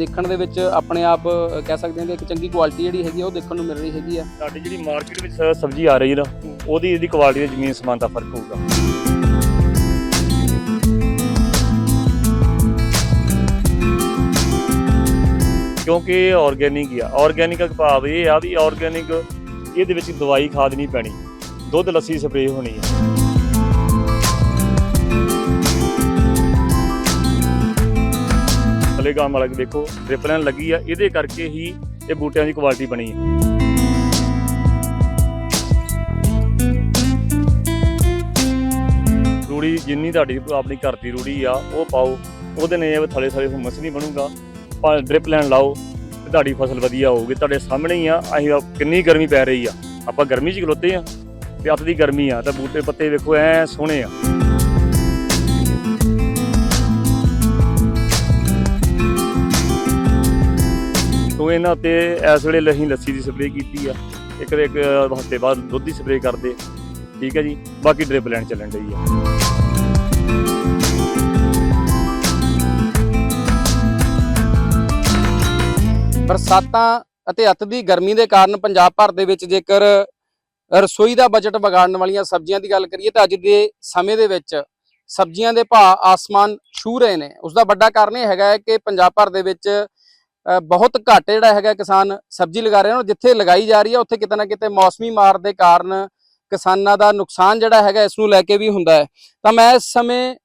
ਦੇਖਣ ਦੇ ਵਿੱਚ ਆਪਣੇ ਆਪ ਕਹਿ ਸਕਦੇ ਹਾਂ ਕਿ ਇੱਕ ਚੰਗੀ ਕੁਆਲਿਟੀ ਜਿਹੜੀ ਹੈਗੀ ਆ, ਉਹ ਦੇਖਣ ਨੂੰ ਮਿਲ ਰਹੀ ਹੈਗੀ ਆ। ਸਾਡੀ ਜਿਹੜੀ ਮਾਰਕੀਟ ਵਿੱਚ ਸਬਜ਼ੀ ਆ ਰਹੀ ਨਾ, ਉਹਦੀ ਇਹਦੀ ਕੁਆਲਿਟੀ ਦਾ ਜ਼ਮੀਨ ਸਮਾਨ ਦਾ ਫ਼ਰਕ ਹੋਊਗਾ। ਕਿਉਂਕਿ ਇਹ ਆਰਗੇਨਿਕ ਆ। ਆਰਗੇਨਿਕ ਭਾਵ ਇਹ ਆ ਵੀ ਆਰਗੇਨਿਕ ਇਹਦੇ ਵਿੱਚ ਦਵਾਈ ਖਾਦ ਨਹੀਂ ਪੈਣੀ। ਦੁੱਧ, ਲੱਸੀ ਸਪਰੇਅ ਹੋਣੀ ਆ। ਥੱਲੇ ਗਾਂ ਵਾਲਾ ਦੇਖੋ ਡ੍ਰਿਪ ਲਾਈਨ ਲੱਗੀ ਆ, ਇਹਦੇ ਕਰਕੇ ਹੀ ਇਹ ਬੂਟਿਆਂ ਦੀ ਕੁਆਲਿਟੀ ਬਣੀ ਹੈ ਰੂੜੀ ਜਿੰਨੀ ਤੁਹਾਡੀ ਆਪਣੀ ਘਰ ਦੀ ਰੂੜੀ ਆ, ਉਹ ਪਾਓ, ਉਹਦੇ ਨੇ ਇਹ ਥਲੇ ਥਲੇ ਹੁਮਸ ਨਹੀਂ ਬਣੂਗਾ। ਪਰ ਡ੍ਰਿਪ ਲੈਣ ਲਾਓ ਤੁਹਾਡੀ ਫਸਲ ਵਧੀਆ ਹੋਊਗੀ। ਤੁਹਾਡੇ ਸਾਹਮਣੇ ਹੀ ਆ ਅਸੀਂ ਕਿੰਨੀ ਗਰਮੀ ਪੈ ਰਹੀ ਆ। ਆਪਾਂ ਗਰਮੀ 'ਚ ਖਲੋਤੇ ਆ, ਤੇ ਅੱਤ ਦੀ ਗਰਮੀ ਆ, ਤਾਂ ਬੂਟੇ ਪੱਤੇ ਵੇਖੋ, ਐ ਸੋਹਣੇ ਆ। ਤੋ ਇਹਨਾਂ ਤੇ ਇਸ ਵੇਲੇ ਲਹੀਂ ਲੱਸੀ ਦੀ ਸਪਰੇਅ ਕੀਤੀ ਆ। ਇੱਕ ਇੱਕ ਹਫ਼ਤੇ ਬਾਅਦ ਦੁੱਧ ਦੀ ਸਪਰੇਅ ਕਰਦੇ। ਠੀਕ ਹੈ ਜੀ। ਬਾਕੀ ਡ੍ਰਿਪ ਲਾਈਨ ਚੱਲਣ ਡਈ ਆ। ਬਰਸਾਤਾਂ ਅਤੇ ਅਤ ਦੀ ਗਰਮੀ ਦੇ ਕਾਰਨ ਪੰਜਾਬ ਭਰ ਦੇ ਵਿੱਚ ਜੇਕਰ ਰਸੋਈ ਦਾ ਬਜਟ ਵਿਗਾੜਨ ਵਾਲੀਆਂ ਸਬਜ਼ੀਆਂ ਦੀ ਗੱਲ ਕਰੀਏ ਤਾਂ ਅੱਜ ਦੇ ਸਮੇਂ ਦੇ ਵਿੱਚ ਸਬਜ਼ੀਆਂ ਦੇ ਭਾਅ ਆਸਮਾਨ ਛੂ ਰਹੇ ਨੇ। ਉਸ ਦਾ ਵੱਡਾ ਕਾਰਨ ਇਹ ਹੈਗਾ ਹੈ ਕਿ ਪੰਜਾਬ ਭਰ ਦੇ ਵਿੱਚ ਬਹੁਤ ਘੱਟ ਜਿਹੜਾ ਹੈਗਾ ਕਿਸਾਨ ਸਬਜ਼ੀ ਲਗਾ ਰਹੇ ਹਨ। ਔਰ ਜਿੱਥੇ ਲਗਾਈ ਜਾ ਰਹੀ ਹੈ, ਉੱਥੇ ਕਿਤੇ ਨਾ ਕਿਤੇ ਮੌਸਮੀ ਮਾਰ ਦੇ ਕਾਰਨ ਕਿਸਾਨਾਂ ਦਾ ਨੁਕਸਾਨ ਜਿਹੜਾ ਹੈਗਾ ਇਸ ਨੂੰ ਲੈ ਕੇ ਵੀ ਹੁੰਦਾ ਹੈ। ਤਾਂ ਮੈਂ ਇਸ ਸਮੇਂ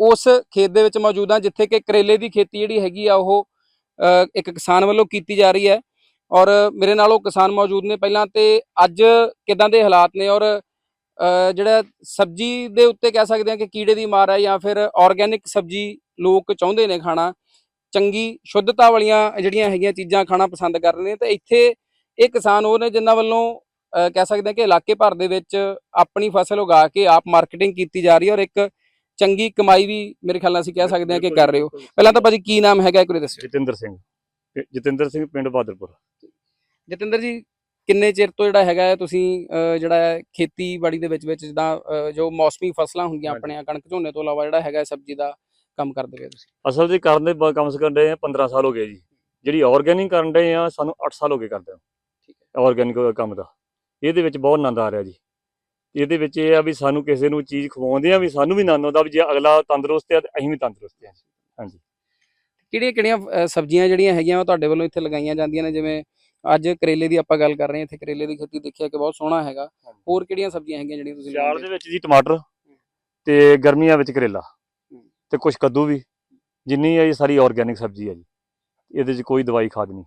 ਉਸ ਖੇਤ ਦੇ ਵਿੱਚ ਮੌਜੂਦ ਹਾਂ, ਜਿੱਥੇ ਕਿ ਕਰੇਲੇ ਦੀ ਖੇਤੀ ਜਿਹੜੀ ਹੈਗੀ ਆ, ਉਹ ਇੱਕ ਕਿਸਾਨ ਵੱਲੋਂ ਕੀਤੀ ਜਾ ਰਹੀ ਹੈ। ਔਰ ਮੇਰੇ ਨਾਲ ਉਹ ਕਿਸਾਨ ਮੌਜੂਦ ਨੇ ਪਹਿਲਾਂ ਤੇ ਅੱਜ ਕਿਦਾਂ ਦੇ ਹਾਲਾਤ ਨੇ ਔਰ ਜਿਹੜਾ ਸਬਜ਼ੀ ਦੇ ਉੱਤੇ ਕਹਿ ਸਕਦੇ ਹਾਂ ਕਿ ਕੀੜੇ ਦੀ ਮਾਰ ਹੈ ਜਾਂ ਫਿਰ ਆਰਗੇਨਿਕ ਸਬਜ਼ੀ ਲੋਕ ਚਾਹੁੰਦੇ ਨੇ ਖਾਣਾ। ਚੰਗੀ ਸ਼ੁੱਧਤਾ ਵਾਲੀਆਂ ਜਿਹੜੀਆਂ ਹੈਗੀਆਂ ਚੀਜ਼ਾਂ ਖਾਣਾ ਪਸੰਦ ਕਰ ਰਹੇ ਨੇ ਤੇ ਇੱਥੇ ਇਹ ਕਿਸਾਨ ਉਹ ਨੇ ਜਿਨ੍ਹਾਂ ਵੱਲੋਂ ਕਹਿ ਸਕਦੇ ਹਾਂ ਕਿ ਇਲਾਕੇ ਭਰ ਦੇ ਵਿੱਚ ਆਪਣੀ ਫਸਲ ਉਗਾ ਕੇ ਆਪ ਮਾਰਕੀਟਿੰਗ ਕੀਤੀ ਜਾ ਰਹੀ ਹੈ ਔਰ ਇੱਕ ਚੰਗੀ ਕਮਾਈ ਵੀ ਮੇਰੇ ਖਿਆਲ ਨਾਲ ਅਸੀਂ ਕਹਿ ਸਕਦੇ ਹਾਂ ਕਿ ਕਰ ਰਹੇ ਹੋ। ਪਹਿਲਾਂ ਤਾਂ ਭਾਜੀ ਕੀ ਨਾਮ ਹੈਗਾ ਇੱਕ ਵਾਰੀ ਦੱਸਿਓ। ਜਤਿੰਦਰ ਸਿੰਘ। ਜਤਿੰਦਰ ਸਿੰਘ ਪਿੰਡ ਬਹਾਦਰਪੁਰ ਜਤਿੰਦਰ ਜੀ ਕਿੰਨੇ ਚਿਰ ਤੋਂ ਜਿਹੜਾ ਹੈਗਾ ਹੈ ਤੁਸੀਂ ਅਹ, ਜਿਹੜਾ ਹੈ ਖੇਤੀਬਾੜੀ ਦੇ ਵਿੱਚ ਵਿੱਚ ਜਿੱਦਾਂ ਜੋ ਮੌਸਮੀ ਫਸਲਾਂ ਹੁੰਦੀਆਂ ਹਾਂਜੀ। ਆਪਣੀਆਂ ਕਣਕ ਝੋਨੇ ਤੋਂ ਇਲਾਵਾ ਜਿਹੜਾ ਹੈਗਾ ਸਬਜ਼ੀ ਦਾ ਕੰਮ ਕਰਦੇ ਪਏ ਤੁਸੀਂ? ਅਸਲ 'ਚ ਕਰਨ ਦੇ ਬ- ਕਮ ਸੇ ਕਮ ਦੇ 15 ਸਾਲ ਹੋ ਗਏ ਜੀ। ਜਿਹੜੀ ਆਰਗੇਨਿਕ ਕਰਨ ਦੇ ਆ ਸਾਨੂੰ 8 ਸਾਲ ਹੋ ਗਏ ਕਰਦੇ ਠੀਕ ਹੈ। ਆਰਗੇਨਿਕ ਕੰਮ ਦਾ। ਇਹਦੇ ਵਿੱਚ ਬਹੁਤ ਆਨੰਦ ਆ ਰਿਹਾ ਜੀ। ਇਹਦੇ ਵਿੱਚ ਇਹ ਆ ਵੀ ਸਾਨੂੰ ਕਿਸੇ ਨੂੰ ਚੀਜ਼ ਖਵਾਉਂਦੇ ਆ ਵੀ ਸਾਨੂੰ ਵੀ ਆਨੰਦ ਆਉਂਦਾ ਵੀ ਜੇ ਅਗਲਾ ਤੰਦਰੁਸਤ ਹੈ ਤੇ ਅਸੀਂ ਵੀ ਤੰਦਰੁਸਤ ਹਾਂ ਹਾਂਜੀ। ਕਿਹੜੀਆਂ ਕਿਹੜੀਆਂ ਸਬਜ਼ੀਆਂ ਜਿਹੜੀਆਂ ਹੈਗੀਆਂ ਉਹ ਤੁਹਾਡੇ ਵੱਲੋਂ ਇੱਥੇ ਲਗਾਈਆਂ ਜਾਂਦੀਆਂ ਨੇ? ਜਿਵੇਂ ਅੱਜ ਕਰੇਲੇ ਦੀ ਆਪਾਂ ਗੱਲ ਕਰ ਰਹੇ ਹਾਂ ਇੱਥੇ ਕਰੇਲੇ ਦੀ ਖੇਤੀ ਦੇਖਿਆ ਕਿ ਬਹੁਤ ਸੋਹਣਾ ਹੈਗਾ। ਹੋਰ ਕਿਹੜੀਆਂ ਸਬਜ਼ੀਆਂ ਹੈਗੀਆਂ ਜਿਹੜੀਆਂ ਤੁਸੀਂ ਸਿਆਲ ਲਗਾਉਂਦੇ ਦੇ ਵਿੱਚ ਜੀ ਟਮਾਟਰ ਤੇ ਗਰਮੀਆਂ ਵਿੱਚ ਕਰੇਲਾ। ਤੇ ਕੁਝ ਕੱਦੂ ਵੀ। ਜਿੰਨੀ ਹੈ ਇਹ ਸਾਰੀ ਆਰਗੇਨਿਕ ਸਬਜ਼ੀ ਹੈ ਜੀ। ਇਹਦੇ 'ਚ ਕੋਈ ਦਵਾਈ ਖਾਦ ਨਹੀਂ।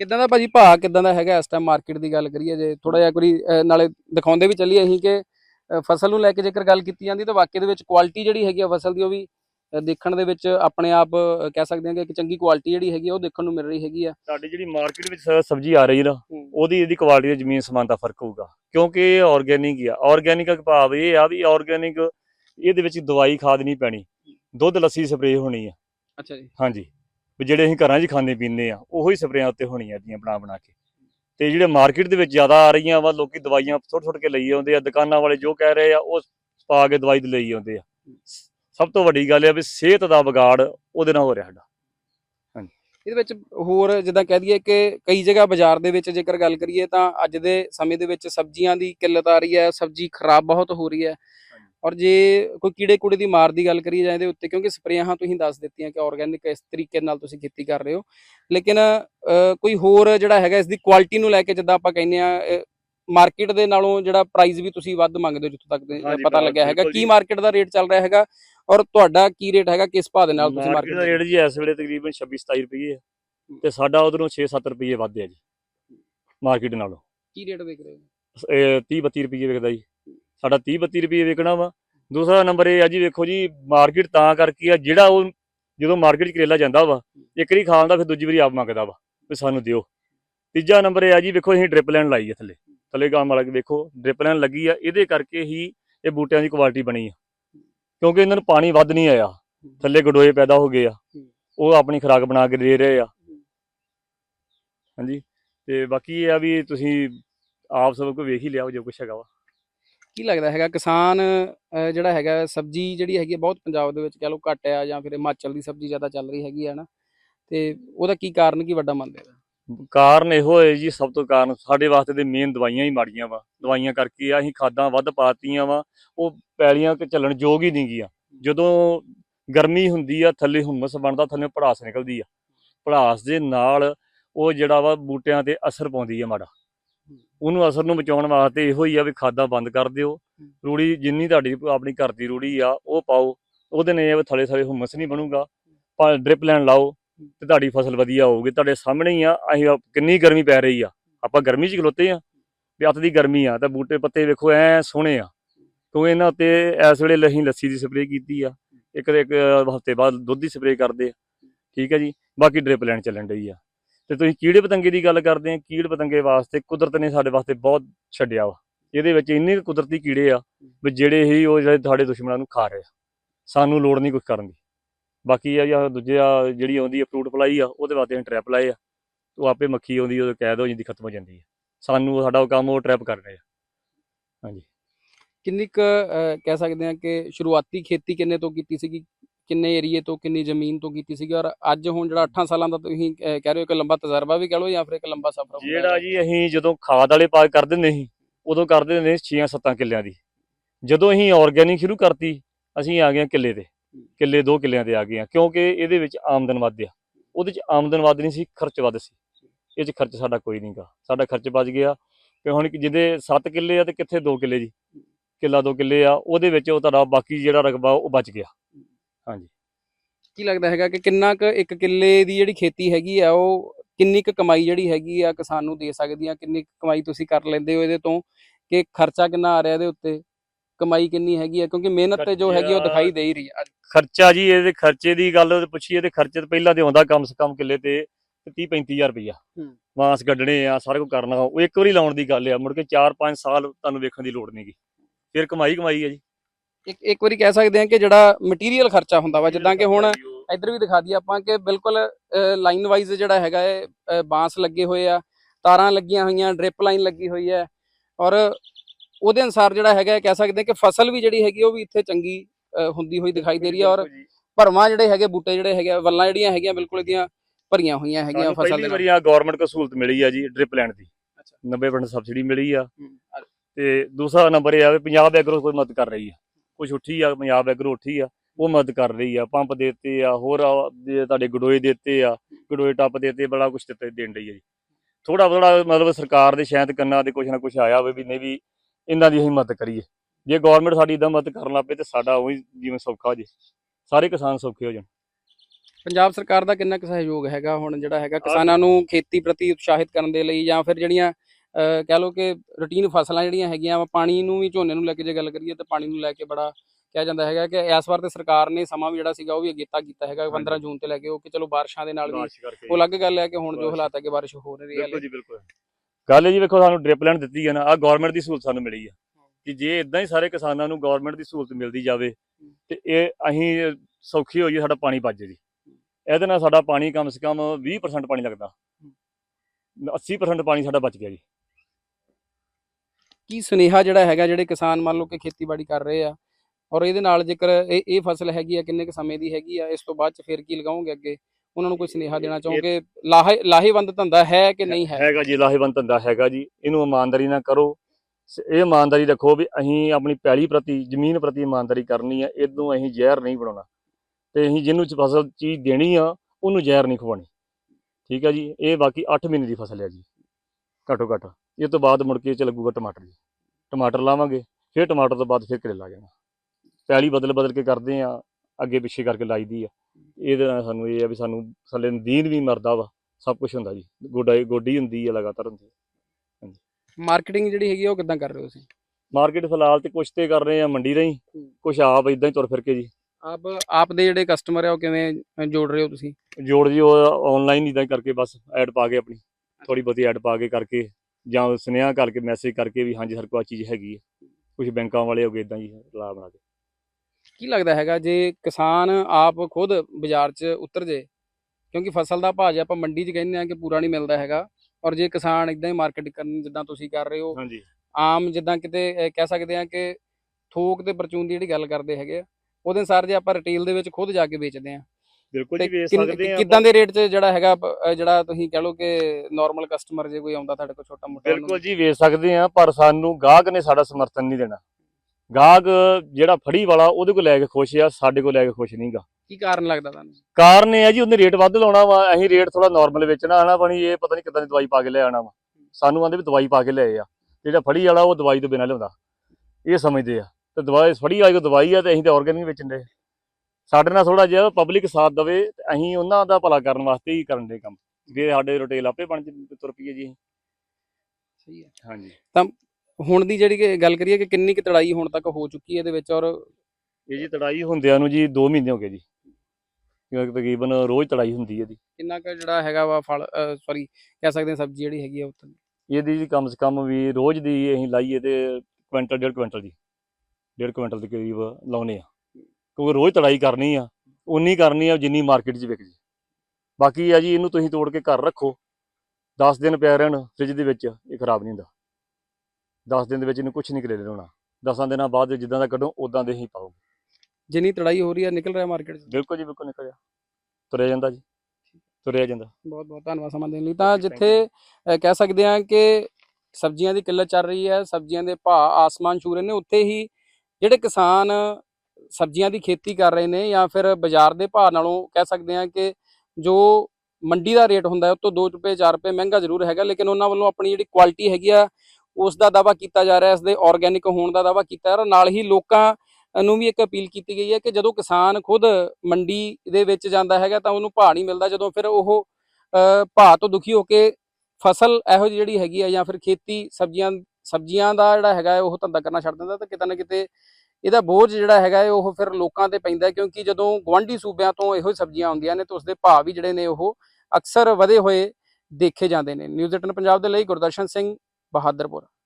ਕਿੱਦਾਂ ਦਾ ਭਾਜੀ ਭਾਅ ਕਿੱਦਾਂ ਦਾ ਹੈਗਾ ਇਸ ਟਾਈਮ ਮਾਰਕੀਟ ਦੀ ਗੱਲ ਕਰੀਏ ਜੇ? ਥੋੜਾ ਜਿਹਾ ਕੋਈ ਨਾਲੇ ਦਿਖਾਉਂਦੇ ਵੀ ਚੱਲੀਏ ਅਸੀਂ ਕਿ ਫਸਲ ਨੂੰ ਲੈ ਕੇ ਜੇਕਰ ਗੱਲ ਕੀਤੀ ਜਾਂਦੀ ਤਾਂ ਵਾਕਈ ਦੇ ਵਿੱਚ ਕੁਆਲਿਟੀ ਜਿਹੜੀ ਹੈਗੀ ਆ ਫਸਲ ਦੀ ਉਹ ਵੀ ਦੇਖਣ ਦੇ ਵਿੱਚ ਆਪਣੇ ਆਪ ਕਹਿ ਸਕਦੇ ਹਾਂ ਕਿ ਇੱਕ ਚੰਗੀ ਕੁਆਲਿਟੀ ਜਿਹੜੀ ਹੈਗੀ ਆ ਉਹ ਦੇਖਣ ਨੂੰ ਮਿਲ ਰਹੀ ਹੈਗੀ ਆ। ਸਾਡੀ ਜਿਹੜੀ ਮਾਰਕੀਟ ਵਿੱਚ ਸਬਜ਼ੀ ਆ ਰਹੀ ਹੈ। ਨਾ। ਉਹਦੀ ਇਹਦੀ ਕੁਆਲਿਟੀ ਦਾ ਜ਼ਮੀਨ ਸਮਾਨ ਦਾ ਫ਼ਰਕ ਹੋਊਗਾ। ਕਿਉਂਕਿ ਇਹ ਆਰਗੇਨਿਕ ਹੀ ਆ। ਆਰਗੇਨਿਕ ਦਾ ਭਾਵ ਇਹ ਆ ਵੀ ਆਰਗੇਨਿਕ ਇਹਦੇ ਵਿੱਚ ਦਵਾਈ ਖਾਦ ਨਹੀਂ ਪੈਣੀ। ਦੁੱਧ ਲੱਸੀ ਸਪਰੇਅ ਹੋਣੀ ਆ। ਅੱਛਾ ਜੀ। ਹਾਂਜੀ। ਵੀ ਜਿਹੜੇ ਅਸੀਂ ਘਰਾਂ 'ਚ ਖਾਂਦੇ ਪੀਂਦੇ ਆ ਉਹੀ ਸਪਰੇਆਂ ਉੱਤੇ ਹੋਣੀਆਂ ਦੀਆਂ ਬਣਾ ਬਣਾ ਕੇ। ਤੇ ਜਿਹੜੇ ਮਾਰਕੀਟ ਦੇ ਵਿੱਚ ਜ਼ਿਆਦਾ ਆ ਰਹੀਆਂ ਵਾ ਲੋਕੀ ਦਵਾਈਆਂ ਥੋੜ੍ਹ ਥੋੜ੍ਹ ਕੇ ਲਈ ਆਉਂਦੇ ਆ। ਦੁਕਾਨਾਂ ਵਾਲੇ ਜੋ ਕਹਿ ਰਹੇ ਆ ਉਹ ਪਾ ਕੇ ਦਵਾਈ ਤੇ ਲਈ ਆਉਂਦੇ ਆ। ਸਭ ਤੋਂ ਵੱਡੀ ਗੱਲ ਇਹ ਆ ਵੀ ਸਿਹਤ ਦਾ ਵਿਗਾੜ ਉਹਦੇ ਨਾਲ ਹੋ ਰਿਹਾ ਸਾਡਾ। ਇਹਦੇ ਵਿੱਚ ਹੋਰ ਜਿੱਦਾਂ ਕਹਿ ਦਈਏ ਕਿ ਕਈ ਜਗ੍ਹਾ ਬਾਜ਼ਾਰ ਦੇ ਵਿੱਚ ਜੇਕਰ ਗੱਲ ਕਰੀਏ ਤਾਂ ਅੱਜ ਦੇ ਸਮੇਂ ਦੇ ਵਿੱਚ ਸਬਜ਼ੀਆਂ ਦੀ ਕਿੱਲਤ ਆ ਰਹੀ ਹੈ ਸਬਜ਼ੀ ਖਰਾਬ ਬਹੁਤ ਹੋ ਰਹੀ ਹੈ। ਔਰ ਜੇ ਕੋਈ ਕੀੜੇ ਕੂੜੇ ਦੀ ਮਾਰ ਦੀ ਗੱਲ ਕਰੀਏ ਜਾਂ ਇਹਦੇ ਉੱਤੇ ਕਿਉਂਕਿ ਸਪਰੇਆਂ ਤੁਸੀਂ ਦੱਸ ਦਿੱਤੀਆਂ ਕਿ ਆਰਗੈਨਿਕ ਇਸ ਤਰੀਕੇ ਨਾਲ ਤੁਸੀਂ ਖੇਤੀ ਕਰ ਰਹੇ ਹੋ। ਲੇਕਿਨ ਕੋਈ ਹੋਰ ਜਿਹੜਾ ਹੈਗਾ ਇਸ ਦੀ ਕੁਆਲਿਟੀ ਨੂੰ ਲੈ ਕੇ ਜਿੱਦਾਂ ਆਪਾਂ ਕਹਿੰਦੇ ਆ ਮਾਰਕੀਟ ਦੇ ਨਾਲੋਂ ਜਿਹੜਾ ਪ੍ਰਾਈਸ ਵੀ ਤੁਸੀਂ ਵੱਧ ਮੰਗਦੇ ਹੋ ਜਿੱਥੋਂ ਤੱਕ ਪਤਾ ਲੱਗਿਆ ਹੈਗਾ ਕੀ। ਮਾਰਕੀਟ ਦਾ ਰੇਟ ਚੱਲ ਰਿਹਾ ਹੈਗਾ ਔਰ ਤੁਹਾਡਾ ਕੀ ਰੇਟ ਹੈਗਾ ਕਿਸ ਭਾਅ ਦੇ ਨਾਲ ਤੁਸੀਂ ਮਾਰਕੀਟ ਦਾ ਰੇਟ ਜੀ ਇਸ ਵੇਲੇ ਤਕਰੀਬਨ 26 27 ਰੁਪਏ ਹੈ। ਤੇ ਸਾਡਾ ਉਧਰੋਂ 6-7 ਰੁਪਏ ਵੱਧ ਹੈ ਜੀ ਮਾਰਕੀਟ ਨਾਲੋਂ। ਕੀ ਰੇਟ ਵੇਚ ਰਹੇ ਹੋ? ਇਹ 30 32 ਰੁਪਏ ਵਿਕਦਾ ਜੀ। ਸਾਡਾ 30 32 ਰੁਪਏ ਵਿਕਣਾ ਵਾ। ਦੂਸਰਾ ਨੰਬਰ ਇਹ ਆ ਜੀ, ਵੇਖੋ ਜੀ, ਮਾਰਕੀਟ ਤਾਂ ਕਰਕੇ ਆ, ਜਿਹੜਾ ਉਹ ਜਦੋਂ ਮਾਰਕੀਟ 'ਚ ਕਰੇਲਾ ਜਾਂਦਾ ਵਾ, ਇੱਕ ਵਾਰੀ ਖਾਣ ਦਾ ਫਿਰ ਦੂਜੀ ਵਾਰੀ ਆਪ ਮੰਗਦਾ ਵਾ, ਵੀ ਸਾਨੂੰ ਦਿਓ। ਤੀਜਾ ਨੰਬਰ ਇਹ ਆ ਜੀ, ਵੇਖੋ, ਅਸੀਂ ਡ੍ਰਿਪ ਲਾਈਨ ਲਾਈ ਹੈ ਥੱਲੇ। ਥੱਲੇ ਗਾਂ ਵਾਲਾ, ਵੇਖੋ ਡ੍ਰਿਪ ਲਾਈਨ ਲੱਗੀ ਆ, ਇਹਦੇ ਕਰਕੇ ਹੀ ਇਹ ਬੂਟਿਆਂ ਦੀ ਕੁਆਲਿਟੀ ਬਣੀ ਆ। ਕਿਉਂਕਿ ਇਹਨਾਂ ਨੂੰ ਪਾਣੀ ਵੱਧ ਨਹੀਂ ਆਇਆ। ਥੱਲੇ ਗਡੋਏ ਪੈਦਾ ਹੋ ਗਏ ਆ। ਉਹ ਆਪਣੀ ਖੁਰਾਕ ਬਣਾ ਕੇ ਦੇ ਰਹੇ ਆ। ਹਾਂਜੀ। ਤੇ ਬਾਕੀ ਇਹ ਆ ਵੀ ਤੁਸੀਂ ਆਪ ਸਭ ਕੋ ਵੇਖ ਹੀ ਲਿਆ ਜੋ ਕੁਛ ਹੈਗਾ ਵਾ। ਕੀ ਲੱਗਦਾ ਹੈਗਾ? ਕਿਸਾਨ ਜਿਹੜਾ ਹੈਗਾ, ਸਬਜ਼ੀ ਜਿਹੜੀ ਹੈਗੀ ਆ, ਬਹੁਤ ਪੰਜਾਬ ਦੇ ਵਿੱਚ ਕਹ ਲਓ ਘੱਟ ਆ ਜਾਂ ਫਿਰ ਹਿਮਾਚਲ ਦੀ ਸਬਜ਼ੀ ਜ਼ਿਆਦਾ ਚੱਲ ਰਹੀ ਹੈਗੀ ਆ ਨਾ ਤੇ ਉਹਦਾ ਕੀ ਕਾਰਨ, ਕੀ ਵੱਡਾ ਮੰਨਦੇ ਹੋ? ਕਾਰਨ ਇਹੋ ਹੈ ਜੀ, ਸਭ ਤੋਂ ਕਾਰਨ ਸਾਡੇ ਵਾਸਤੇ ਤੇ ਮੇਨ ਦਵਾਈਆਂ ਹੀ ਮਾੜੀਆਂ ਵਾ। ਦਵਾਈਆਂ ਕਰਕੇ ਆ ਅਸੀਂ ਖਾਦਾਂ ਵੱਧ ਪਾਤੀਆਂ ਵਾ, ਉਹ ਪੈਲੀਆਂ ਕਿ ਚੱਲਣ ਯੋਗ ਹੀ ਨਹੀਂ ਗੀਆਂ ਜਦੋਂ ਗਰਮੀ ਹੁੰਦੀ ਆ, ਥੱਲੇ ਹੁਮਸ ਬਣਦਾ, ਥੱਲੇ ਪੜਾਸ ਨਿਕਲਦੀ ਆ। ਪੜਾਸ ਦੇ ਨਾਲ ਉਹ ਜਿਹੜਾ ਵਾ ਬੂਟਿਆਂ ਤੇ ਅਸਰ ਪਾਉਂਦੀ ਆ ਮਾੜਾ। ਉਹਨੂੰ ਅਸਰ ਨੂੰ ਬਚਾਉਣ ਵਾਸਤੇ ਇਹੋ ਹੀ ਆ ਵੀ ਖਾਦਾਂ ਬੰਦ ਕਰ ਦਿਓ। ਰੂੜੀ ਜਿੰਨੀ ਤੁਹਾਡੀ ਆਪਣੀ ਘਰ ਦੀ ਰੂੜੀ ਆ, ਉਹ ਪਾਓ। ਉਹਦੇ ਨਾਲ ਇਹ ਆ ਵੀ ਥੱਲੇ ਥੱਲੇ ਹੁਮਸ ਨਹੀਂ ਬਣੂਗਾ। ਪਰ ਡ੍ਰਿਪ ਲੈਣ ਲਾਓ ਤੇ ਤੁਹਾਡੀ ਫਸਲ ਵਧੀਆ ਹੋਊਗੀ। ਤੁਹਾਡੇ ਸਾਹਮਣੇ ਹੀ ਆ, ਅਸੀਂ ਕਿੰਨੀ ਗਰਮੀ ਪੈ ਰਹੀ ਆ। ਆਪਾਂ ਗਰਮੀ 'ਚ ਖਲੋਤੇ ਆ। ਵੀ ਅੱਤ ਦੀ ਗਰਮੀ ਆ, ਤਾਂ ਬੂਟੇ ਪੱਤੇ ਵੇਖੋ ਐ ਸੋਹਣੇ ਆ। ਕਿਉਂਕਿ ਇਹਨਾਂ ਉੱਤੇ ਇਸ ਵੇਲੇ ਅਸੀਂ ਲੱਸੀ ਦੀ ਸਪਰੇਅ ਕੀਤੀ ਆ। ਇੱਕ ਇੱਕ ਹਫ਼ਤੇ ਬਾਅਦ ਦੁੱਧ ਦੀ ਸਪਰੇਅ ਕਰਦੇ ਆ। ਠੀਕ ਹੈ ਜੀ। ਬਾਕੀ ਡ੍ਰਿਪ ਲੈਣ ਚੱਲਣ ਡਈ ਆ। ਤੇ ਤੁਸੀਂ ਕੀੜੇ ਪਤੰਗੇ ਦੀ ਗੱਲ ਕਰਦੇ ਆ, ਕੀੜ ਪਤੰਗੇ ਵਾਸਤੇ ਕੁਦਰਤ ਨੇ ਸਾਡੇ ਵਾਸਤੇ ਬਹੁਤ ਛੱਡਿਆ ਵਾ। ਇਹਦੇ ਵਿੱਚ ਇੰਨੇ ਕੁ ਕੁਦਰਤੀ ਕੀੜੇ ਆ ਵੀ ਜਿਹੜੇ ਹੀ ਉਹ ਜਿਹੜੇ ਤੁਹਾਡੇ ਦੁਸ਼ਮਣਾਂ ਨੂੰ ਖਾ ਰਹੇ ਆ। ਸਾਨੂੰ ਲੋੜ ਨਹੀਂ ਕੁਝ ਕਰਨ ਦੀ। ਬਾਕੀ ਆ ਜਾਂ ਦੂਜੇ ਆ ਜਿਹੜੀ ਆਉਂਦੀ ਆ ਫਰੂਟ ਫਲਾਈ ਆ, ਉਹਦੇ ਵਾਸਤੇ ਅਸੀਂ ਟ੍ਰੈਪ ਲਾਏ ਆ। ਉਹ ਆਪੇ ਮੱਖੀ ਆਉਂਦੀ ਉਹ ਕੈਦ ਹੋ ਜਾਂਦੀ ਖਤਮ ਹੋ ਜਾਂਦੀ ਆ। ਸਾਨੂੰ ਸਾਡਾ ਉਹ ਕੰਮ ਉਹ ਟ੍ਰੈਪ ਕਰ ਰਹੇ ਆ। ਹਾਂਜੀ। ਕਿੰਨੀ ਕੁ ਕਹਿ ਸਕਦੇ ਹਾਂ ਕਿ ਸ਼ੁਰੂਆਤੀ ਖੇਤੀ ਕਿੰਨੇ ਤੋਂ ਕੀਤੀ ਸੀਗੀ? ਕਿੰਨੇ ਏਰੀਏ ਤੋਂ ਕਿੰਨੀ ਜ਼ਮੀਨ ਤੋਂ ਕੀਤੀ ਸੀਗੀ ਔਰ ਅੱਜ ਹੁਣ ਜਿਹੜਾ 8 ਸਾਲਾਂ ਦਾ ਤੁਸੀਂ ਕਹਿ ਰਹੇ ਹੋ ਕਿ ਲੰਬਾ ਤਜਰਬਾ ਵੀ ਕਹ ਲਓ ਜਾਂ ਫਿਰ ਇੱਕ ਲੰਬਾ ਸਫ਼ਰ ਜਿਹੜਾ। ਜੀ ਅਸੀਂ ਜਦੋਂ ਖਾਦ ਵਾਲੇ ਪਾ ਕਰ ਦਿੰਦੇ ਸੀ ਉਦੋਂ ਕਰ ਦਿੰਦੇ ਸੀ 6-7 ਕਿੱਲਿਆਂ ਦੀ। ਜਦੋਂ ਅਸੀਂ ਆਰਗੈਨਿਕ ਸ਼ੁਰੂ ਕਰਤੀ ਅਸੀਂ ਆ ਗਏ ਕਿੱਲੇ ਤੇ। ਕਿੱਲੇ ਦੋ ਕਿੱਲਿਆਂ ਤੇ ਆ ਗਏ ਕਿਉਂਕਿ ਇਹਦੇ ਵਿੱਚ ਆਮਦਨ ਵੱਧ ਆ। ਉਹਦੇ ਚ ਆਮਦਨ ਵੱਧ ਨਹੀਂ ਸੀ ਖਰਚ ਵੱਧ ਸੀ। ਇਹ ਚ ਖਰਚ ਸਾਡਾ ਕੋਈ ਨਹੀਂਗਾ ਸਾਡਾ ਖਰਚ ਬਚ ਗਿਆ ਕਿ ਹੁਣ ਜਿਹਦੇ 7 ਕਿੱਲੇ ਆ ਤੇ ਕਿੱਥੇ 2 ਕਿੱਲੇ ਜੀ? ਕਿੱਲਾ 2 ਕਿੱਲੇ ਆ ਉਹਦੇ ਵਿੱਚ ਉਹ ਤੁਹਾਡਾ ਬਾਕੀ ਜਿਹੜਾ ਰਕਬਾ ਉਹ ਬਚ ਗਿਆ। ਕੀ ਲੱਗਦਾ ਹੈਗਾ ਕਿ ਕਿੰਨਾ ਕੁ ਇੱਕ ਕਿੱਲੇ ਦੀ ਜਿਹੜੀ ਖੇਤੀ ਹੈਗੀ ਆ ਉਹ ਕਿੰਨੀ ਕੁ ਕਮਾਈ ਜਿਹੜੀ ਹੈਗੀ ਆ ਕਿਸਾਨ ਨੂੰ ਦੇ ਸਕਦੀ ਆ? ਕਿੰਨੀ ਕੁ ਕਮਾਈ ਤੁਸੀਂ ਕਰ ਲੈਂਦੇ ਹੋ ਇਹਦੇ ਤੋਂ ਕਿ ਖਰਚਾ ਕਿੰਨਾ ਆ ਰਿਹਾ ਇਹਦੇ ਉੱਤੇ? ਕਮਾਈ ਕਿੰਨੀ ਹੈਗੀ ਆ? ਕਿਉਂਕਿ ਮਿਹਨਤ ਤੇ ਜੋ ਹੈਗੀ ਉਹ ਦਿਖਾਈ ਦੇ ਹੀ ਰਹੀ ਆ। ਖਰਚਾ ਜੀ ਇਹਦੇ ਖਰਚੇ ਦੀ ਗੱਲ ਪੁੱਛੀਏ ਤੇ ਖਰਚੇ ਤਾਂ ਪਹਿਲਾਂ ਤੇ ਆਉਂਦਾ ਕਮ ਸੇ ਕਮ ਕਿੱਲੇ ਤੇ 30 35000 ਰੁਪਈਆ। ਹੂੰ। ਵਾਂਸ ਕੱਢਣੇ ਆ ਸਾਰਾ ਕੁਝ ਕਰਨਾ ਉਹ ਇੱਕ ਵਾਰੀ ਲਾਉਣ ਦੀ ਗੱਲ ਆ ਮੁੜ ਕੇ 4-5 ਸਾਲ ਤੁਹਾਨੂੰ ਵੇਖਣ ਦੀ ਲੋੜ ਨਹੀਂਗੀ ਫਿਰ ਕਮਾਈ ਕਮਾਈ ਆ ਜੀ। ਇੱਕ ਇੱਕ ਵਾਰੀ ਕਹਿ ਸਕਦੇ ਹਾਂ ਕਿ ਜਿਹੜਾ ਮਟੀਰੀਅਲ ਖਰਚਾ ਹੁੰਦਾ ਵਾ ਜਿੱਦਾਂ ਕਿ ਹੁਣ ਇੱਧਰ ਵੀ ਦਿਖਾ ਦਈਏ ਆਪਾਂ ਕਿ ਬਿਲਕੁਲ ਲਾਈਨ ਵਾਈਜ਼ ਜਿਹੜਾ ਹੈਗਾ ਹੈ ਅ, ਬਾਂਸ ਲੱਗੇ ਹੋਏ ਆ ਤਾਰਾਂ ਲੱਗੀਆਂ ਹੋਈਆਂ ਡ੍ਰਿਪ ਲਾਈਨ ਲੱਗੀ ਹੋਈ ਹੈ ਔਰ ਉਹਦੇ ਅਨਸਾਰ ਜਿਹੜਾ ਹੈਗਾ ਕਹਿ ਸਕਦੇ ਕਿ ਫਸਲ ਵੀ ਜਿਹੜੀ ਹੈਗੀ ਉਹ ਵੀ ਇੱਥੇ ਚੰਗੀ ਹੁੰਦੀ ਹੋਈ ਦਿਖਾਈ ਦੇ ਰਹੀ ਹੈ ਔਰ ਭਰਵਾਂ ਜਿਹੜੇ ਹੈਗੇ ਬੂਟੇ ਜਿਹੜੇ ਹੈਗੇ ਆ, ਵੱਲਾਂ ਜਿਹੜੀਆਂ ਹੈਗੀਆਂ ਬਿਲਕੁਲ ਇਹਦੀਆਂ ਭਰੀਆਂ ਹੋਈਆਂ ਹੈਗੀਆਂ ਫਸਲ ਪਹਿਲੀ ਵਾਰੀ ਆ ਗਵਰਨਮੈਂਟ ਕੋ ਸਹੂਲਤ ਮਿਲੀ ਆ ਜੀ ਡ੍ਰਿਪ ਲੈਣ ਦੀ। ਅੱਛਾ। 90% ਸਬਸਿਡੀ ਮਿਲੀ ਆ। ਤੇ ਦੂਸਰਾ ਨੰਬਰ ਇਹ ਆ ਵੀ ਪੰਜਾਬ ਐਗਰੋ ਕੋਈ ਮਦਦ ਕਰ ਰਹੀ ਆ। ਕੁਝ ਉੱਠੀ ਆ ਪੰਜਾਬ ਐਗਰੋ ਉੱਠੀ ਆ ਉਹ ਮਦਦ ਕਰ ਰਹੀ ਆ ਪੰਪ ਦੇਤੇ ਆ ਹੋਰ ਤੁਹਾਡੇ ਗਡੋਏ ਦੇਤੇ ਆ ਗਡੋਏ ਟੱਪ ਦੇਤੇ ਬੜਾ ਕੁਝ ਦਿੱਤੇ ਦੇਣ ਆ ਜੀ। ਥੋੜਾ ਥੋੜਾ ਮਤਲਬ ਸਰਕਾਰ ਦੇ ਸ਼ਾਇਦ ਕੰਨਾਂ ਤੇ ਕੁਝ ਨਾ ਕੁਝ ਆਇਆ ਹੋਵੇ ਵੀ ਨਹੀਂ ਵੀ ਇਹਨਾਂ ਦੀ ਅਸੀਂ ਮਦਦ ਕਰੀਏ। ਜੇ ਗਵਰਨਮੈਂਟ ਸਾਡੀ ਇਦਾਂ ਮਦਦ ਕਰਨ ਲੱਗ ਪਏ ਤੇ ਸਾਡਾ ਉਹੀ ਜੀਵਨ ਸੌਖਾ ਹੋ ਜੇ ਸਾਰੇ ਕਿਸਾਨ ਸੌਖੇ ਹੋ ਜਾਣ। ਪੰਜਾਬ ਸਰਕਾਰ ਦਾ ਕਿੰਨਾ ਕੁ ਸਹਿਯੋਗ ਹੈਗਾ ਹੁਣ ਜਿਹੜਾ ਹੈਗਾ ਕਿਸਾਨਾਂ ਨੂੰ ਖੇਤੀ ਪ੍ਰਤੀ ਉਤਸ਼ਾਹਿਤ ਕਰਨ ਦੇ ਲਈ ਜਾਂ ਫਿਰ ਜਿਹੜੀਆਂ ਕਹਿ ਲਓ ਕਿ ਰੂਟੀਨ ਫਸਲਾਂ ਜਿਹੜੀਆਂ ਹੈਗੀਆਂ ਪਾਣੀ ਨੂੰ ਵੀ ਝੋਨੇ ਨੂੰ ਲੈ ਕੇ ਜੇ ਗੱਲ ਕਰੀਏ ਤਾਂ ਪਾਣੀ ਨੂੰ ਲੈ ਕੇ ਬੜਾ ਕਿਹਾ ਜਾਂਦਾ ਹੈਗਾ ਕਿ ਇਸ ਵਾਰ ਤੇ ਸਰਕਾਰ ਨੇ ਸਮਾਂ ਵੀ ਜਿਹੜਾ ਸੀਗਾ ਉਹ ਵੀ ਅਗੇਤਾ ਕੀਤਾ ਹੈਗਾ 15 ਜੂਨ ਤੇ ਲੈ ਕੇ ਉਹ ਕਿ ਚਲੋ ਬਾਰਿਸ਼ਾਂ ਦੇ ਨਾਲ ਵੀ ਉਹ ਅਲੱਗ ਗੱਲ ਹੈ ਕਿ ਹੁਣ ਜੋ। ਹਾਲਾਤ ਹੈ ਕਿ ਬਾਰਿਸ਼ ਹੋ ਰਹੀ ਹੈ। ਬਿਲਕੁਲ ਜੀ ਬਿਲਕੁਲ। ਗੱਲ ਜੀ ਵੇਖੋ ਸਾਨੂੰ ਡ੍ਰਿਪ ਲਾਈਨ ਦਿੱਤੀ ਹੈ ਨਾ ਆ ਗਵਰਨਮੈਂਟ ਦੀ ਸਹੂਲਤ ਸਾਨੂੰ ਮਿਲੀ ਆ ਕਿ ਜੇ ਇਦਾਂ ਹੀ ਸਾਰੇ ਕਿਸਾਨਾਂ ਨੂੰ ਗਵਰਨਮੈਂਟ ਦੀ ਸਹੂਲਤ ਮਿਲਦੀ ਜਾਵੇ ਤੇ ਇਹ ਅਸੀਂ ਸੌਖੀ ਹੋਈਏ ਸਾਡਾ ਪਾਣੀ ਬਚ ਜੇ ਜੀ। ਇਹਦੇ ਨਾਲ ਸਾਡਾ ਪਾਣੀ ਕਮ ਸੇ ਕਮ 20% ਪਾਣੀ ਲੱਗਦਾ। 80% ਪਾਣੀ ਸਾਡਾ ਬਚ ਗਿਆ ਜੀ। ਕੀ ਸੁਨੇਹਾ ਜਿਹੜਾ ਹੈਗਾ ਜਿਹੜੇ ਕਿਸਾਨ ਮੰਨ ਲਓ ਕਿ ਖੇਤੀਬਾੜੀ ਕਰ ਰਹੇ ਆ ਔਰ ਇਹਦੇ ਨਾਲ ਜੇਕਰ ਇਹ ਇਹ ਫਸਲ ਹੈਗੀ ਆ ਕਿੰਨੇ ਕੁ ਸਮੇਂ ਦੀ ਹੈਗੀ ਆ ਇਸ ਤੋਂ ਬਾਅਦ ਚ ਫਿਰ ਕੀ ਲਗਾਓਗੇ ਅੱਗੇ? ਉਹਨਾਂ ਨੂੰ ਕੋਈ ਸੁਨੇਹਾ ਦੇਣਾ ਚਾਹੋਗੇ? ਲਾਹੇ ਲਾਹੇਵੰਦ ਧੰਦਾ ਹੈ ਕਿ ਨਹੀਂ ਹੈ? ਹੈਗਾ ਜੀ ਲਾਹੇਵੰਦ ਧੰਦਾ ਹੈਗਾ ਜੀ। ਇਹਨੂੰ ਇਮਾਨਦਾਰੀ ਨਾਲ ਕਰੋ। ਇਹ ਇਮਾਨਦਾਰੀ ਰੱਖੋ ਵੀ ਅਸੀਂ ਆਪਣੀ ਪੈਲੀ ਪ੍ਰਤੀ ਜ਼ਮੀਨ ਪ੍ਰਤੀ ਇਮਾਨਦਾਰੀ ਕਰਨੀ ਆ ਇਦੋਂ ਅਸੀਂ ਜ਼ਹਿਰ ਨਹੀਂ ਬਣਾਉਣਾ। ਤੇ ਅਸੀਂ ਜਿਹਨੂੰ ਚ ਫਸਲ ਚੀਜ਼ ਦੇਣੀ ਆ ਉਹਨੂੰ ਜ਼ਹਿਰ ਨਹੀਂ ਖਵਾਉਣੀ। ਠੀਕ ਹੈ ਜੀ? ਇਹ ਬਾਕੀ 8 ਮਹੀਨੇ ਦੀ ਫਸਲ ਹੈ ਜੀ। ਘੱਟੋ ਘੱਟ। ਇਹ ਤੋਂ ਬਾਅਦ ਮੁੜ ਕੇ ਚ ਲੱਗੂਗਾ ਟਮਾਟਰ ਜੀ। ਟਮਾਟਰ ਲਾਵਾਂਗੇ ਫਿਰ ਟਮਾਟਰ ਤੋਂ ਬਾਅਦ ਫਿਰ ਕਰੇਲਾ ਜਾਣਾ ਪੈਲੀ ਬਦਲ ਬਦਲ ਕੇ ਕਰਦੇ ਆ ਅੱਗੇ ਪਿੱਛੇ ਕਰਕੇ ਲਾਈਦੀ ਆ। ਇਹਦੇ ਨਾਲ ਸਾਨੂੰ ਇਹ ਆ ਵੀ ਸਾਨੂੰ ਥੱਲੇ ਦੀਨ ਵੀ ਮਰਦਾ ਵਾ ਸਭ ਕੁਝ ਹੁੰਦਾ ਜੀ। ਗੋਡਾ ਗੋਡੀ ਹੁੰਦੀ ਆ ਲਗਾਤਾਰ ਹੁੰਦੀ ਮਾਰਕੀਟਿੰਗ ਜਿਹੜੀ ਹੈਗੀ ਉਹ ਕਿੱਦਾਂ ਕਰ ਰਹੇ ਹੋ ਤੁਸੀਂ? ਮਾਰਕੀਟ ਫਿਲਹਾਲ ਤੇ ਕੁਛ ਤੇ ਕਰ ਰਹੇ ਆ ਮੰਡੀ ਰਹੀ। ਕੁਛ ਆਪ ਇਦਾਂ ਹੀ ਤੁਰ ਫਿਰ ਕੇ ਜੀ। ਆਪ ਆਪ ਦੇ ਜਿਹੜੇ ਕਸਟਮਰ ਆ ਉਹ ਕਿਵੇਂ ਜੋੜ ਰਹੇ ਹੋ ਤੁਸੀਂ? ਜੋੜ ਜੀ ਉਹ ਆਨਲਾਈਨ ਇਦਾਂ ਕਰਕੇ ਬਸ ਐਡ ਪਾ ਕੇ ਆਪਣੀ ਥੋੜੀ ਬਹੁਤੀ ਐਡ ਪਾ ਕੇ ਕਰਕੇ ਜਾਂ ਸੁਨੇਹਾ ਕਰਕੇ ਮੈਸੇਜ ਕਰਕੇ ਵੀ ਹਾਂਜੀ ਹਰ ਕੋਈ ਚੀਜ਼ ਹੈਗੀ ਹੈ। ਕੁਝ ਬੈਂਕਾਂ ਵਾਲੇ ਹੋ ਗਏ ਇਦਾਂ ਜੀ ਲਾ ਬਣਾ ਕੇ। ਕੀ ਲੱਗਦਾ ਹੈਗਾ ਜੇ ਕਿਸਾਨ ਆਪ ਖੁਦ ਬਾਜ਼ਾਰ 'ਚ ਉਤਰ ਜੇ ਕਿਉਂਕਿ ਫਸਲ ਦਾ ਭਾਅ ਜੇ ਆਪਾਂ ਮੰਡੀ 'ਚ ਕਹਿੰਦੇ ਆ ਕਿ ਪੂਰਾ ਨਹੀਂ ਮਿਲਦਾ ਹੈਗਾ ਔਰ ਜੇ ਕਿਸਾਨ ਇਦਾਂ ਹੀ ਮਾਰਕੀਟ ਕਰਨ ਜਿੱਦਾਂ ਤੁਸੀਂ ਕਰ ਰਹੇ ਹੋ ਹਾਂਜੀ। ਆਮ ਜਿੱਦਾਂ ਕਿਤੇ ਕਹਿ ਸਕਦੇ ਆ ਕਿ ਥੋਕ ਤੇ ਪਰਚੂਨ ਦੀ ਜਿਹੜੀ ਗੱਲ ਕਰਦੇ ਹੈਗੇ ਆ ਉਹਦੇ ਅਨਸਾਰ ਜੇ ਆਪਾਂ ਰਿਟੇਲ ਦੇ ਵਿੱਚ ਖੁਦ ਜਾ ਕੇ ਵੇਚਦੇ ਆ ਬਿਲਕੁਲ ਜੀ ਵੇਚ ਸਕਦੇ ਆ ਕਿੱਦਾਂ ਦੇ ਰੇਟ 'ਚ ਜਿਹੜਾ ਹੈਗਾ ਜਿਹੜਾ ਤੁਸੀਂ ਕਹ ਲਓ ਕਿ ਨਾਰਮਲ ਕਸਟਮਰ ਜੇ ਕੋਈ ਆਉਂਦਾ ਤੁਹਾਡੇ ਕੋਲ ਛੋਟਾ ਮੋਟਾ ਬਿਲਕੁਲ ਜੀ ਵੇਚ ਸਕਦੇ ਆ ਪਰ ਸਾਨੂੰ ਗਾਹਕ ਨੇ ਸਾਡਾ ਸਮਰਥਨ ਨਹੀਂ ਦੇਣਾ। ਗਾਹਕ ਜਿਹੜਾ ਫੜੀ ਵਾਲਾ ਉਹਦੇ ਕੋਲ ਲੈ ਕੇ ਖੁਸ਼ ਆ ਸਾਡੇ ਕੋਲ ਲੈ ਕੇ ਖੁਸ਼ ਨਹੀਂਗਾ। ਕੀ ਕਾਰਨ ਲੱਗਦਾ ਤੁਹਾਨੂੰ? ਕਾਰਨ ਇਹ ਆ ਜੀ ਉਹਨੇ ਰੇਟ ਵੱਧ ਲਾਉਣਾ ਵਾ ਅਸੀਂ ਰੇਟ ਥੋੜਾ ਨਾਰਮਲ ਵੇਚਣਾ ਆਣਾ ਬਣੀ ਇਹ ਪਤਾ ਨਹੀਂ ਕਿੱਦਾਂ ਦੀ ਦਵਾਈ ਪਾ ਕੇ ਲੈ ਆਣਾ ਵਾ। ਸਾਨੂੰ ਆਂਦੇ ਵੀ ਦਵਾਈ ਪਾ ਕੇ ਲਿਆਏ ਆ ਜਿਹੜਾ ਫੜੀ ਵਾਲਾ ਉਹ ਦਵਾਈ ਤੋਂ ਬਿਨਾਂ ਲਿਆਉਂਦਾ। ਇਹ ਸਮਝਦੇ ਆ ਤੇ ਦਵਾਈ ਫੜੀ ਵਾਲੀ ਕੋ ਦਵਾਈ ਆ ਤੇ ਅਸੀਂ ਤਾਂ ਆਰਗੈਨਿਕ ਵੇਚਣ ਦੇ। ਸਾਡੇ ਨਾਲ ਥੋੜਾ ਜਿਹਾ ਪਬਲਿਕ ਸਾਥ ਦਵੇ ਤੇ ਅਸੀਂ ਉਹਨਾਂ ਦਾ ਭਲਾ ਕਰਨ ਵਾਸਤੇ ਹੀ ਕਰਨ ਦੇ ਕੰਮ। ਜੇ ਸਾਡੇ ਰੋਟੇਲ ਆਪੇ ਬਣ ਜੇ ਤੁਰ ਪਈਏ ਜੀ। ਸਹੀ ਹੈ। ਹਾਂਜੀ। ਹੁਣ ਦੀ ਜਿਹੜੀ ਕਿ ਗੱਲ ਕਰੀਏ ਕਿ ਕਿੰਨੀ ਕੁ ਤੜਾਈ ਹੁਣ ਤੱਕ ਹੋ ਚੁੱਕੀ ਹੈ ਇਹਦੇ ਵਿੱਚ ਔਰ ਇਹ ਜੀ ਤੜਾਈ ਹੁੰਦਿਆਂ ਨੂੰ ਜੀ 2 ਮਹੀਨੇ ਹੋ ਗਏ ਜੀ। ਕਿਉਂਕਿ ਤਕਰੀਬਨ ਰੋਜ਼ ਤੜਾਈ ਹੁੰਦੀ ਹੈ ਜੀ ਕਿੰਨਾ ਕੁ ਜਿਹੜਾ ਹੈਗਾ ਵਾ ਫਲ ਸੌਰੀ ਕਹਿ ਸਕਦੇ ਹਾਂ ਸਬਜ਼ੀ ਜਿਹੜੀ ਹੈਗੀ ਆ ਉਹ ਤੋਂ- ਇਹਦੀ ਜੀ ਕਮ ਸੇ ਕਮ ਵੀ ਰੋਜ਼ ਦੀ ਅਸੀਂ ਲਾਈਏ ਤੇ ਕੁਇੰਟਲ ਡੇਢ ਕੁਇੰਟਲ ਜੀ। ਡੇਢ ਕੁਇੰਟਲ ਦੇ ਕਰੀਬ ਲਾਉਨੇ ਆ ਕਿਉਂਕਿ ਰੋਜ਼ ਤੜਾਈ ਕਰਨੀ ਆ ਉਨੀ ਕਰਨੀ ਆ ਜਿੰਨੀ ਮਾਰਕੀਟ 'ਚ ਵਿਕ ਜੇ। ਬਾਕੀ ਆ ਜੀ ਇਹਨੂੰ ਤੁਸੀਂ ਤੋੜ ਕੇ ਘਰ ਰੱਖੋ। 10 ਦਿਨ ਪਿਆ ਰਹਿਣ ਫ੍ਰਿਜ ਦੇ ਵਿੱਚ ਇਹ ਖਰਾਬ ਨਹੀਂ ਹੁੰਦਾ। 10 ਦਿਨ ਦੇ ਵਿੱਚ ਇਹਨੂੰ ਕੁਝ ਨਹੀਂ ਕਰੇ ਹੋਣਾ 10 ਦਿਨਾਂ ਬਾਅਦ ਜਿੱਦਾਂ ਦਾ ਕੱਢੋ ਉਦਾਂ ਦੇ ਹੀ ਪਾਓ। ਜਿੰਨੀ ਤੜਾਈ ਹੋ ਰਹੀ ਹੈ ਨਿਕਲ ਰਿਹਾ ਮਾਰਕੀਟ 'ਚ? ਬਿਲਕੁਲ ਜੀ ਬਿਲਕੁਲ ਨਿਕਲਿਆ ਤੁਰਿਆ ਜਾਂਦਾ ਜੀ। ਤੁਰਿਆ ਜਾਂਦਾ। ਬਹੁਤ ਬਹੁਤ ਧੰਨਵਾਦ ਸਮਾਂ ਦੇਣ ਲਈ। ਤਾਂ ਜਿੱਥੇ ਕਹਿ ਸਕਦੇ ਹਾਂ ਕਿ ਸਬਜ਼ੀਆਂ ਦੀ ਕਿੱਲਤ ਚੱਲ ਰਹੀ ਹੈ ਸਬਜ਼ੀਆਂ ਦੇ ਭਾਅ ਆਸਮਾਨ ਛੂ ਰਹੇ ਨੇ ਉੱਥੇ ਹੀ ਜਿਹੜੇ ਕਿਸਾਨ ਸਬਜ਼ੀਆਂ ਦੀ ਖੇਤੀ ਕਰ ਰਹੇ ਨੇ ਜਾਂ ਫਿਰ ਬਾਜ਼ਾਰ ਦੇ ਭਾਅ ਨਾਲੋਂ ਕਹਿ ਸਕਦੇ ਹਾਂ ਕਿ ਜੋ ਮੰਡੀ ਦਾ ਰੇਟ ਹੁੰਦਾ ਉਹ ਤੋਂ 2 ਰੁਪਏ 4 ਰੁਪਏ ਮਹਿੰਗਾ ਜ਼ਰੂਰ ਹੈਗਾ ਲੇਕਿਨ ਉਹਨਾਂ ਵੱਲੋਂ ਆਪਣੀ ਜਿਹੜੀ ਕੁਆਲਿਟੀ ਹੈਗੀ ਆ ਉਸ ਦਾ ਦਾਵਾ ਕੀਤਾ ਜਾ ਰਿਹਾ ਇਸ ਦੇ ਆਰਗੈਨਿਕ ਹੋਣ ਦਾ ਦਾਵਾ ਕੀਤਾ ਜਾ ਰਿਹਾ। ਨਾਲ ਹੀ ਲੋਕਾਂ ਨੂੰ ਵੀ ਇੱਕ ਅਪੀਲ ਕੀਤੀ ਗਈ ਹੈ ਕਿ ਜਦੋਂ ਕਿਸਾਨ ਖੁਦ ਮੰਡੀ ਦੇ ਵਿੱਚ ਜਾਂਦਾ ਹੈਗਾ ਤਾਂ ਉਹਨੂੰ ਭਾਅ ਨਹੀਂ ਮਿਲਦਾ ਜਦੋਂ ਫਿਰ ਉਹ ਅ, ਭਾਅ ਤੋਂ ਦੁਖੀ ਹੋ ਕੇ ਫਸਲ ਇਹੋ ਜਿਹੀ ਜਿਹੜੀ ਹੈਗੀ ਆ ਜਾਂ ਫਿਰ ਖੇਤੀ ਸਬਜ਼ੀਆਂ ਸਬਜ਼ੀਆਂ ਦਾ ਜਿਹੜਾ ਹੈਗਾ ਉਹ ਧੰਦਾ ਕਰਨਾ ਛੱਡ ਦਿੰਦਾ ਤਾਂ ਕਿਤੇ ਨਾ ਕਿਤੇ ਇਹਦਾ ਬੋਝ ਜਿਹੜਾ ਹੈਗਾ ਹੈ ਉਹ ਫਿਰ ਲੋਕਾਂ ਤੇ ਪੈਂਦਾ ਕਿਉਂਕਿ ਜਦੋਂ ਗਵਾਂਢੀ ਸੂਬਿਆਂ ਤੋਂ ਇਹੋ ਹੀ ਸਬਜ਼ੀਆਂ ਆਉਂਦੀਆਂ ਨੇ ਤਾਂ ਉਸਦੇ ਭਾਅ ਵੀ ਜਿਹੜੇ ਨੇ ਉਹ ਅਕਸਰ ਵਧੇ ਹੋਏ ਦੇਖੇ ਜਾਂਦੇ ਨੇ। ਨਿਊਜ਼ 18 ਪੰਜਾਬ ਦੇ ਲਈ ਗੁਰਦਰਸ਼ਨ ਸਿੰਘ ਬਹਾਦਰਪੁਰ।